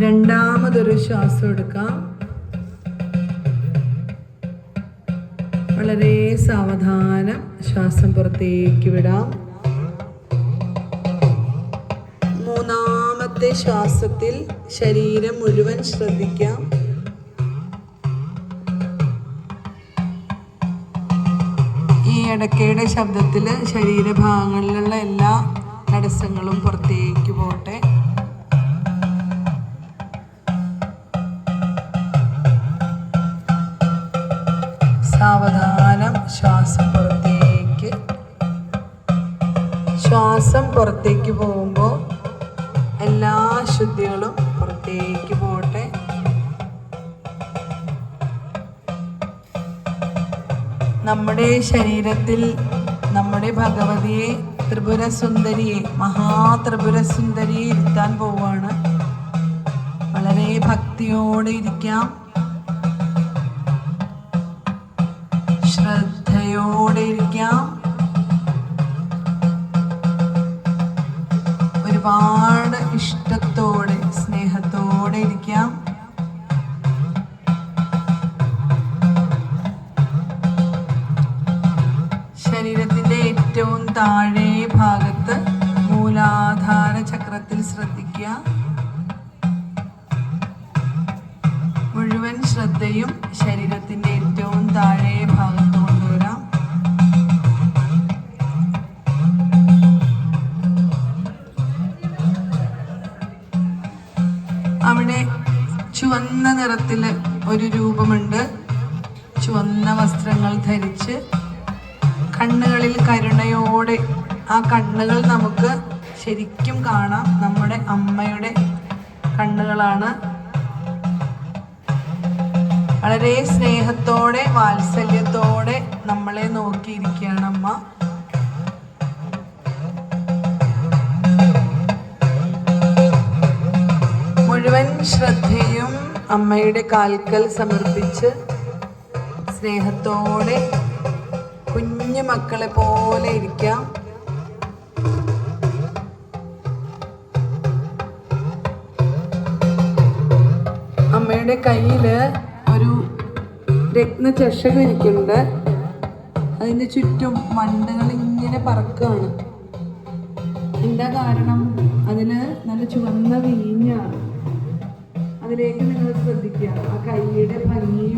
രണ്ടാമതൊരു ശ്വാസം എടുക്കാം. വളരെ സാവധാനം ശ്വാസം പുറത്തേക്ക് വിടാം. മൂന്നാമത്തെ ശ്വാസത്തിൽ ശരീരം മുഴുവൻ ശ്രദ്ധിക്കാം. ഈ ഇടയ്ക്കയുടെ ശബ്ദത്തിൽ ശരീരഭാഗങ്ങളിലുള്ള എല്ലാ തടസ്സങ്ങളും പുറത്തേക്ക് പോട്ടെ. സാവധാനം ശ്വാസം പുറത്തേക്ക്. ശ്വാസം പുറത്തേക്ക് പോകുമ്പോൾ എല്ലാ ശുദ്ധികളും പുറത്തേക്ക് പോട്ടെ. നമ്മുടെ ശരീരത്തിൽ നമ്മുടെ ഭഗവതിയെ ത്രിപുര സുന്ദരിയെ മഹാത്രിപുര സുന്ദരിയെ ഇരുത്താൻ പോവാണ്. വളരെ ഭക്തിയോടെ ഇരിക്കാം. ശ്രദ്ധയോടെ ഇരിക്കാം ഒരുപാട് ഇഷ്ടത്തോടെ സ്നേഹത്തോടെ ഇരിക്കാം. ശരീരത്തിന്റെ ഏറ്റവും താഴെ ഭാഗത്ത് മൂലാധാര ചക്രത്തിൽ ശ്രദ്ധിക്കുക. മുഴുവൻ ശ്രദ്ധയും ശരീരത്തിന്റെ ഏറ്റവും താഴെ ഭാഗത്ത് കൊണ്ടുവരാം. അവിടെ ചുവന്ന നിറത്തിൽ ഒരു രൂപമുണ്ട്. ചുവന്ന വസ്ത്രങ്ങൾ ധരിച്ച് കണ്ണുകളിൽ കരുണയോടെ ആ കണ്ണുകൾ നമുക്ക് ശരിക്കും കാണാം. നമ്മുടെ അമ്മയുടെ കണ്ണുകളാണ്. വളരെ സ്നേഹത്തോടെ വാത്സല്യത്തോടെ നമ്മളെ നോക്കിയിരിക്കുകയാണ് അമ്മ. മുഴുവൻ ശ്രദ്ധയും അമ്മയുടെ കാൽക്കൽ സമർപ്പിച്ച് സ്നേഹത്തോടെ കുഞ്ഞു മക്കളെ പോലെ ഇരിക്കാം. അമ്മയുടെ കയ്യിൽ ഒരു രത്ന ചഷകം ഇരിക്കുന്നുണ്ട് അതിന്റെ ചുറ്റും മണ്ടകൾ ഇങ്ങനെ പറക്കുകയാണ് എന്താ കാരണം? അതിന് നല്ല ചുവന്ന വീഞ്ഞാണ് അതിലേക്ക് നിങ്ങൾ ശ്രദ്ധിക്കുക. ആ കൈയുടെ ഭംഗിയും